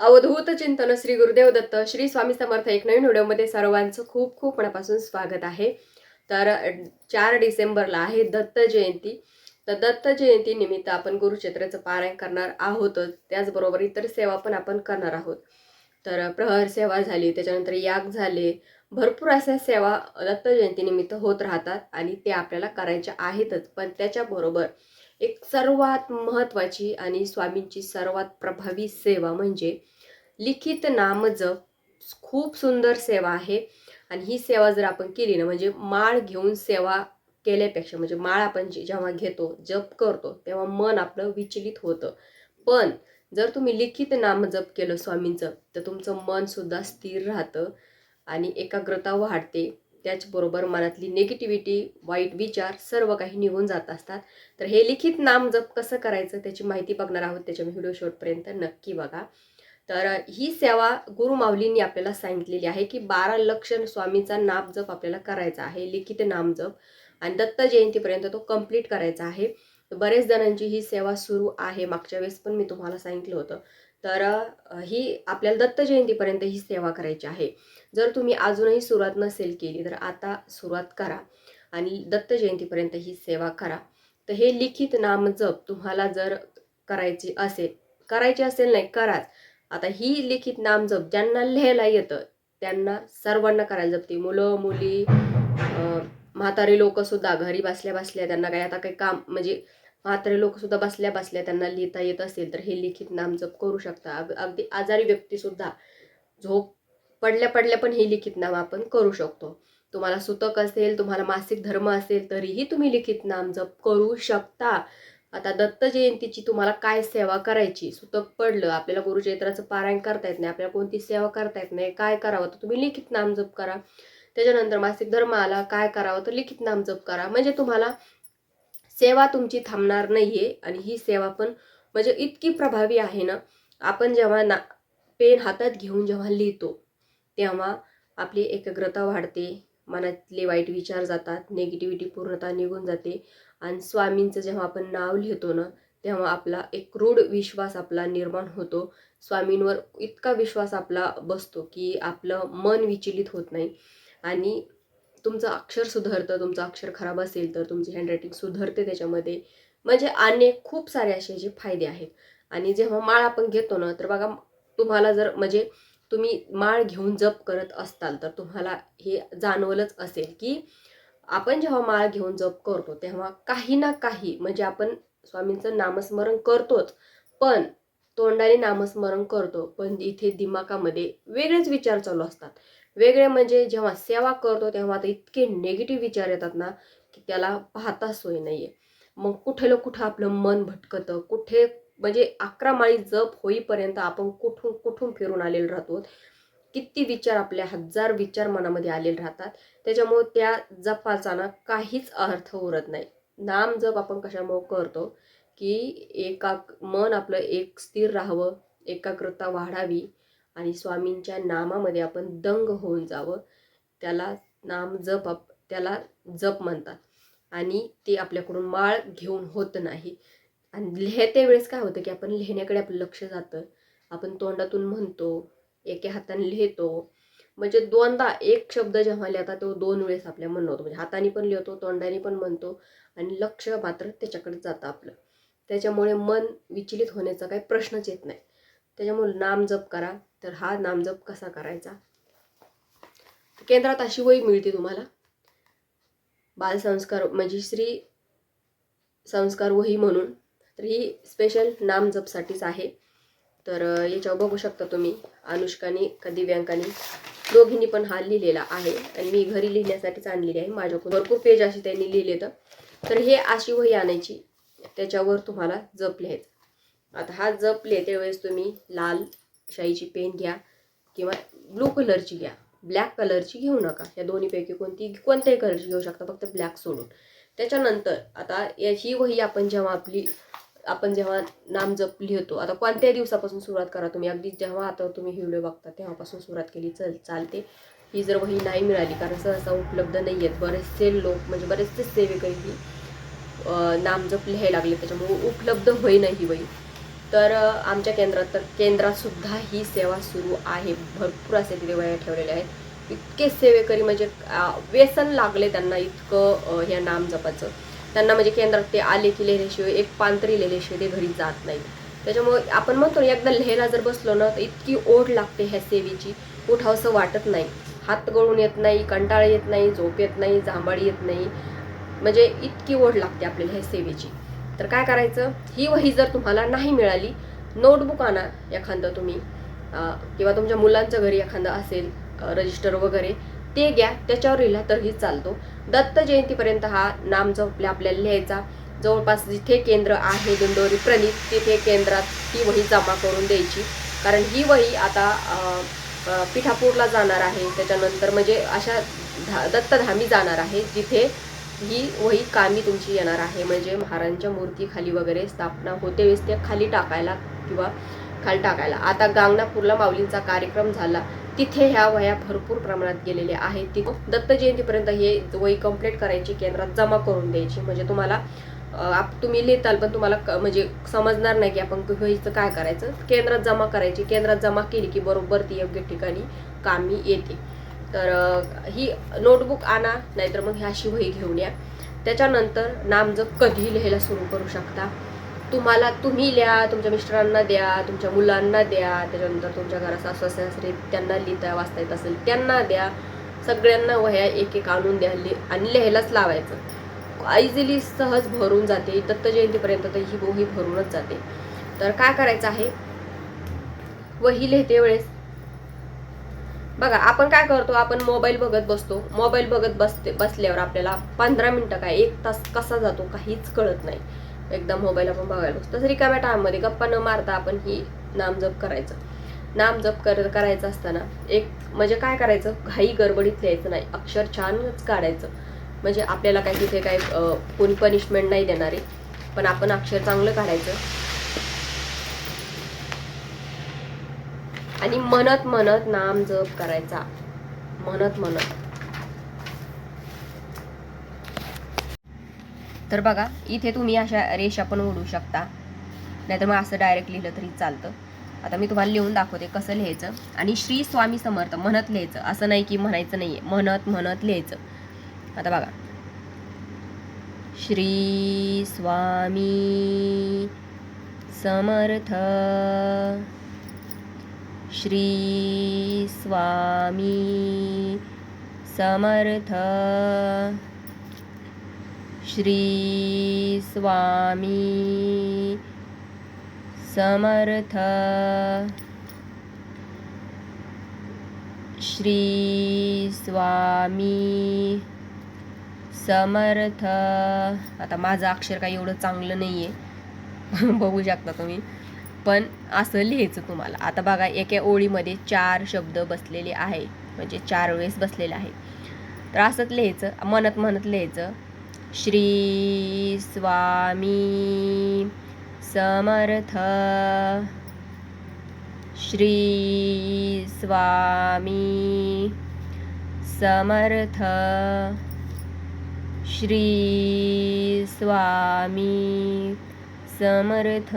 अवधूत चिंतन श्री गुरुदेव दत्त श्री स्वामी समर्थ एक नवीन व्हिडिओमध्ये सर्वांचं खूप खूप मनापासून स्वागत आहे. तर चार डिसेंबरला आहे दत्त जयंती. तर दत्त जयंती निमित्त आपण गुरुक्षेत्राचं पारायण करणार आहोतच त्याचबरोबर इतर सेवा पण आपण करणार आहोत. तर प्रहर सेवा झाली त्याच्यानंतर याग झाले. भरपूर अशा सेवा दत्त जयंतीनिमित्त होत राहतात आणि ते आपल्याला करायच्या आहेतच. पण त्याच्याबरोबर एक सर्वात महत्त्वाची आणि स्वामींची सर्वात प्रभावी सेवा म्हणजे लिखित नामजप खूप सुंदर सेवा आहे. आणि ही सेवा जर आपण केली ना म्हणजे माळ घेऊन सेवा केल्यापेक्षा म्हणजे माळ आपण जे- जेव्हा घेतो जप करतो तेव्हा मन आपलं विचलित होतं. पण जर तुम्ही लिखित नामजप केलं स्वामींचं तर तुमचं मनसुद्धा स्थिर राहतं आणि एकाग्रता वाढते. त्याचबरोबर मनातली निगेटिव्हिटी वाईट विचार सर्व काही निघून जात असतात. तर हे लिखित नाम जप कसं करायचं त्याची माहिती बघणार आहोत त्याच्या व्हिडिओ शेवटपर्यंत नक्की बघा. तर ही सेवा गुरु माऊलींनी आपल्याला सांगितलेली आहे की बारा लक्ष स्वामीचा नाम जप आपल्याला करायचा आहे. लिखित नाम जप. आणि दत्त जयंतीपर्यंत तो कंप्लीट करायचा आहे. बरेच जणांची ही सेवा सुरू आहे. मागच्या वेळेस पण मी तुम्हाला सांगितलं होतं. तर ही आपल्याला दत्त जयंतीपर्यंत ही सेवा करायची आहे. जर तुम्ही अजूनही सुरुवात नसेल केली तर आता सुरुवात करा आणि दत्त जयंतीपर्यंत ही सेवा करा. तर हे लिखित नाम जप तुम्हाला जर करायची असेल करायची असेल नाही कराच. आता ही लिखित नाम जप ज्यांना लिहायला येतं त्यांना सर्वांना करायला जपते मुलं मुली म्हातारी म्हातारे घरी बसल्या बसल्या त्यांना काही आता काही काम म्हणजे म्हातारे लोक सुद्धा बसल्या बसल्या त्यांना लिहिता येत असेल तर हे लिखित नाम जप करू शकता. अग- अगदी आजारी व्यक्ती सुद्धा झोप पडल्या पडल्या पण हे लिखित नाम आपण करू शकतो. तुम्हाला सुतक असेल तुम्हाला मासिक धर्म असेल तरीही तुम्ही लिखित नाम जप करू शकता. आता दत्त जयंतीची तुम्हाला काय सेवा करायची? सुतक पडलं आपल्याला गुरुचैत्राचं पारायण करता येत नाही आपल्याला कोणती सेवा करता येत नाही काय करावं? तर तुम्ही लिखित नाम जप करा. त्याच्यानंतर मासिक धर्म आला काय करावं? तर लिखित नाम जप करा. म्हणजे तुम्हाला सेवा तुमची थांबणार नाही आहे आणि ही सेवा पण म्हणजे इतकी प्रभावी आहे ना आपण जेव्हा ना पेन हातात घेऊन जेव्हा लिहितो तेव्हा आपली एकाग्रता वाढते मनातले वाईट विचार जातात निगेटिव्हिटी पूर्णतः निघून जाते आणि स्वामींचं जेव्हा आपण नाव लिहितो ना तेव्हा आपला एक रूढ विश्वास आपला निर्माण होतो. स्वामींवर इतका विश्वास आपला बसतो की आपलं मन विचलित होत नाही. आणि तुमचं अक्षर सुधारतं तुमचं अक्षर खराब असेल तर तुमची हँडरायटिंग सुधारते त्याच्यामध्ये. म्हणजे अनेक खूप सारे असे जे फायदे आहेत. आणि जेव्हा माळ आपण घेतो ना तर बघा तुम्हाला जर म्हणजे तुम्ही माळ घेऊन जप करत असताल तर तुम्हाला हे जाणवलंच असेल की आपण जेव्हा माळ घेऊन जप करतो तेव्हा काही ना काही म्हणजे आपण स्वामींचं नामस्मरण करतोच पण तोंडाने नामस्मरण करतो पण इथे दिमागामध्ये वेगळेच विचार चालू असतात. वेगळे म्हणजे जेव्हा सेवा करतो तेव्हा तर इतके नेगेटिव्ह विचार येतात ना की त्याला पाहता सोय नाही आहे मग कुठे कुठं आपलं मन भटकतं. कुठे म्हणजे अकरा माळी जप होईपर्यंत आपण कुठून कुठून फिरून आलेलो राहतो. किती विचार आपल्या हजार विचार मनामध्ये आलेले राहतात. त्याच्यामुळे त्या जपाचा ना काहीच अर्थ उरत नाही. नाम जप आपण कशामुळे करतो? की एका मन आपलं एक स्थिर राहावं एकाग्रता वाढावी आणि स्वामींच्या नामामध्ये आपण दंग होऊन जावं. त्याला नाम जप आप त्याला जप म्हणतात. आणि ते आपल्याकडून माळ घेऊन होत नाही. आणि लिहिते वेळेस काय होतं की आपण लिहिण्याकडे आपलं लक्ष जातं. आपण तोंडातून म्हणतो एके हाताने लिहितो. म्हणजे दोनदा एक शब्द जेव्हा लिहिता तो दोन वेळेस आपल्या म्हणणं होतं. म्हणजे हाताने पण लिहितो तोंडाने पण म्हणतो. आणि लक्ष मात्र त्याच्याकडे जातं आपलं. त्याच्यामुळे मन विचलित होण्याचा काही प्रश्नच येत नाही. त्याच्यामुळे नाम जप करा. तर हा नामजप कसा करायचा? केंद्रात अशी वही मिळते तुम्हाला. बालसंस्कार म्हणजे श्री संस्कार वही म्हणून. तर ही स्पेशल नामजपसाठीच आहे. तर याच्यावर बघू शकता तुम्ही. अनुष्काने का दिव्यांकाने. दोघींनी पण हा लिहिलेला आहे. आणि मी घरी लिहिण्यासाठीच आणलेली आहे. माझ्याकडून भरपूर पेज अशी त्यांनी लिहिले तर हे अशी वही आणायची. त्याच्यावर तुम्हाला जप लिहायचं. आता हा जपले त्यावेळेस तुम्ही लाल शाईची पेन घ्या किंवा ब्लू कलरची घ्या. ब्लॅक कलरची घेऊ नका. या दोन्हीपैकी कोणती कोणत्याही कलरची घेऊ शकता. फक्त ब्लॅक सोडून. त्याच्यानंतर आता या- ही वही आपण जेव्हा आपली आपण जेव्हा नाम जप लिहितो आता कोणत्याही दिवसापासून सुरुवात करा तुम्ही. अगदी जेव्हा आता तुम्ही ही व्हिडिओ बघता तेव्हापासून सुरुवात केली चल चालते. ही जर वही नाही मिळाली कारण सहसा उपलब्ध नाही आहेत बरेचसे लोक म्हणजे बरेचसे सेवेकरी ही नाम नामजप लिहायला लागले. त्याच्यामुळे उपलब्ध होईना ही वही. तर आमच्या केंद्रात तर केंद्रात सुद्धा ही सेवा सुरू आहे. भरपूर असे तिथे वया ठेवलेल्या आहेत. इतके सेवेकरी म्हणजे व्यसन लागले त्यांना इतकं अ, ह्या नाम जपाचं त्यांना म्हणजे केंद्रात ते आले की लिहिल्याशिवाय एक पांतरी लिहिल्याशिवाय ते घरी जात नाही. त्याच्यामुळे आपण म्हणतो एकदा लिहायला जर बसलो ना तर इतकी ओढ लागते ह्या सेवेची. उठावंसं वाटत नाही. हात गळून येत नाही कंटाळा येत नाही झोप येत नाही जांभळी येत नाही. म्हणजे इतकी ओढ लागते आपल्याला ह्या सेवेची. तर काय करायचं? ही वही जर तुम्हाला नाही मिळाली नोटबुक आणा एखादं तुम्ही. किंवा तुमच्या मुलांच्या घरी एखादं असेल रजिस्टर वगैरे ते घ्या त्याच्यावर लिहिला तरीही चालतो. दत्त जयंतीपर्यंत हा नाम जपल्या आपल्याला लिहायचा. जवळपास जिथे केंद्र आहे दिंडोरी प्रणित तिथे केंद्रात ही वही जमा करून द्यायची. कारण ही वही आता पिठापूरला जाणार आहे. त्याच्यानंतर म्हणजे अशा धा दत्तधामी जाणार आहे जिथे ही वही कामी तुमची येणार आहे. म्हणजे महाराजांच्या मूर्तीखाली वगैरे स्थापना होते वेळेस त्या खाली टाकायला किंवा खाली टाकायला. आता गांगणापूरला माऊलींचा कार्यक्रम झाला. तिथे ह्या वह्या भरपूर प्रमाणात गेलेल्या आहेत. ती दत्त जयंतीपर्यंत हे वही कंप्लीट करायची केंद्रात जमा करून द्यायची. म्हणजे तुम्हाला आप तुम्ही लिहिताल पण तुम्हाला क- म्हणजे समजणार नाही की आपण वहीचं काय करायचं. केंद्रात जमा करायची. केंद्रात जमा केली की बरोबर ती योग्य ठिकाणी कामी येते. तर ही नोटबुक आणा नाहीतर मग ह्या अशी वही घेऊन या. त्याच्यानंतर नामजप कधी लिहायला सुरू करू शकता. तुम्हाला तुम्ही लिहा तुमच्या मिस्टरांना द्या तुमच्या मुलांना द्या त्याच्यानंतर तुमच्या घरात सासू सासरे त्यांना लिहिता वाचता येत असेल त्यांना द्या. सगळ्यांना वह्या एक एक आणून द्या लि- आणि लिहायलाच लावायचं. इझिली सहज भरून जाते दत्त जयंतीपर्यंत तर ही वही भरूनच जाते. तर काय करायचं आहे? वही लिहिते वेळेस बघा आपण काय करतो आपण मोबाईल बघत बसतो. मोबाईल बघत बसते बसल्यावर आपल्याला पंधरा मिनिटं काय एक तास कसा जातो काहीच कळत नाही. एकदा मोबाईल आपण बघायला बसतो. तसं रिकाम्या टायमामध्ये गप्पा न मारता आपण ही नामजप करायचं. नामजप कर करायचं असताना एक म्हणजे काय करायचं घाई गडबडीत लिहायचं नाही. अक्षर छानच काढायचं. म्हणजे आपल्याला काही तिथे काय कोणी पनिशमेंट नाही देणारे. पण आपण अक्षर चांगलं काढायचं. आणि म्हणत म्हणत नाम जप करायचा. म्हणत म्हणत तर बघा इथे तुम्ही अशा रेषा पण ओढू शकता. नाहीतर मग असं डायरेक्ट लिहिलं तरी चालतं. आता मी तुम्हाला लिहून दाखवते कसं लिहायचं. आणि श्री स्वामी समर्थ म्हणत लिहायचं. असं नाही की म्हणायचं नाहीये. म्हणत म्हणत लिहायचं. आता बघा. श्री स्वामी समर्थ. श्री स्वामी समर्थ। श्री स्वामी समर्थ। श्री स्वामी समर्थ। आता माझं अक्षर काही एवढं चांगलं नाही आहे बघू शकता तुम्ही. पण असं लिहायचं तुम्हाला. आता बघा एका ओळीमध्ये चार शब्द बसलेले आहे म्हणजे चार वेळेस बसलेले आहे तर असंच लिहायचं म्हणत म्हणत लिहायचं. श्री स्वामी समर्थ. श्री स्वामी समर्थ. श्री स्वामी समर्थ.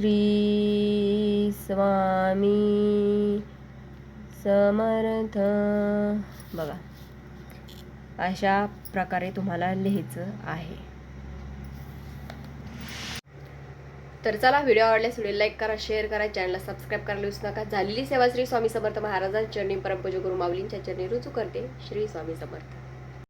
श्री स्वामी समर्थ. बघा अशा प्रकारे तुम्हाला लिहायचं आहे. तर चला व्हिडिओ आवडल्यास व्हिडिओ लाईक करा शेअर करा चॅनलला सबस्क्राईब करायला विसरू नका. झालेली सेवा श्री स्वामी समर्थ महाराजांच्या चरणी परमपूज गुरु माऊलींच्या चरणी रुजू करते. श्री स्वामी समर्थ.